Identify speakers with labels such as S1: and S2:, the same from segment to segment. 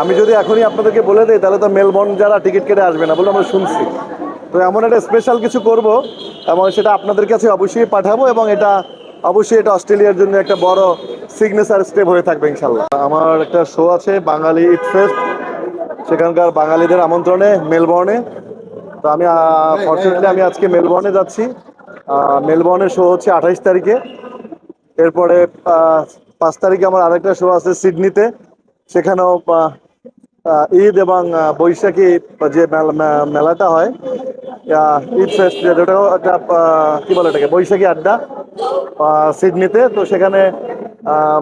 S1: আমি যদি এখনই আপনাদেরকে বলে দিই, তাহলে তো মেলবর্ন যারা টিকিট কেটে আসবে না বলে আমরা শুনছি। তো এমন একটা স্পেশাল কিছু করব, এবং সেটা আপনাদের কাছে অবশ্যই পাঠাবো, এবং এটা অবশ্যই এটা অস্ট্রেলিয়ার জন্য একটা বড় সিগনেচার স্টেপ হয়ে থাকবে ইনশাল্লাহ আমার একটা শো আছে, বাঙালি ইট ফেস্ট সেখানকার বাঙালিদের আমন্ত্রণে মেলবর্নে। তো আমি ফর্চুনেটলি আমি আজকে মেলবর্নে যাচ্ছি। মেলবর্নের শো হচ্ছে আঠাইশ তারিখে। এরপরে পাঁচ তারিখে আমার আরেকটা শো আছে সিডনিতে। সেখানেও ঈদ এবং বৈশাখী যে মেলা- মেলাটা হয় ঈদ ফেস্ট যেটাও একটা কি বলে এটাকে বৈশাখী আড্ডা সিডনিতে। তো সেখানে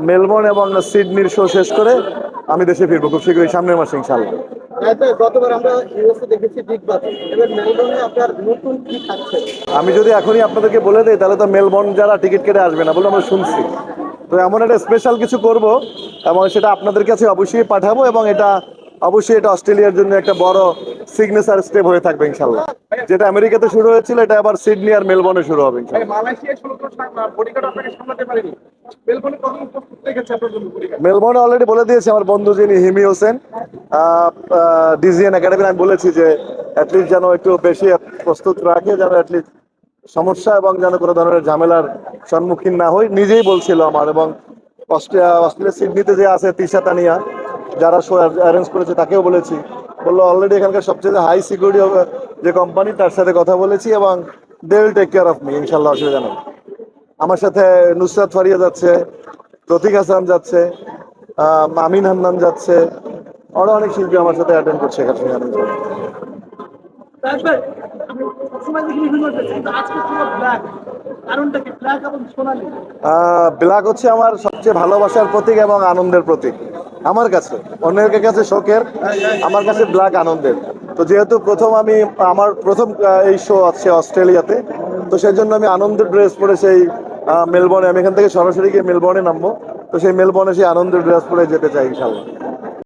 S1: মেলবোর্ন এবং সিডনির শো শেষ করে আমি দেশে ফিরবো খুব শীঘ্রই সামনের মাসে ইনশাল্লাহ
S2: থাকছে?
S1: আমি যদি এখনই আপনাদেরকে বলে দিই তাহলে তো মেলবোর্ন যারা টিকিট কেটে আসবে না বলে আমরা শুনছি। তো এমন একটা স্পেশাল কিছু করব এবং সেটা আপনাদের কাছে অবশ্যই পাঠাবো এবং এটা অবশ্যই এটা অস্ট্রেলিয়ার জন্য একটা বড় সিগনেচার স্টেপ হয়ে থাকবে ইনশাল্লাহ। যেটা আমেরিকাতে শুরু হয়েছিল এটা আবার সিডনি আর মেলবোর্নে শুরু হবে
S2: মেলবোর্নে
S1: অলরেডি বলে দিয়েছে আমার বন্ধু যিনি হিমি হোসেন। ডিজিএন একাডেমি আমি বলেছি যে অ্যাটলিস্ট যেন একটু বেশি প্রস্তুত রাখে যেন অ্যাটলিস্ট সমস্যা এবং যেন কোনো ধরনের ঝামেলার সম্মুখীন না হই। নিজেই বলছিল আমার এবং অস্ট্রেলিয়া অস্ট্রেলিয়া সিডনিতে যে আছে তিশা তানিয়া যারা শো অ্যারেঞ্জ করেছে তাকেও বলেছি। বলল অলরেডি এখানকার সবচেয়ে হাই সিকিউরিটি যে কোম্পানি তার সাথে কথা বলেছি এবং they will take care of me ইনশাল্লাহ অসুবিধা নেই। আমার সাথে নুসরাত ফারিয়া যাচ্ছে প্রতীক হাসান যাচ্ছে আমিন হান্নান যাচ্ছে আরও অনেক শিল্পী আমার সাথে অ্যাটেন্ড করছে এখানে।
S2: ব্ল্যাক
S1: হচ্ছে আমার সবচেয়ে ভালোবাসার প্রতীক এবং আনন্দের প্রতীক। আমার কাছে অন্যের কাছে শোকের আমার কাছে ব্ল্যাক আনন্দের। তো যেহেতু প্রথম আমি, আমার প্রথম এই শো আছে অস্ট্রেলিয়াতে, তো সেই জন্য আমি আনন্দের ড্রেস পরে সেই মেলবর্নে, আমি এখান থেকে সরাসরি গিয়ে মেলবর্নে নামবো। তো সেই মেলবর্নে সেই আনন্দের ড্রেস পরে যেতে চাই, ইনশাল্লাহ।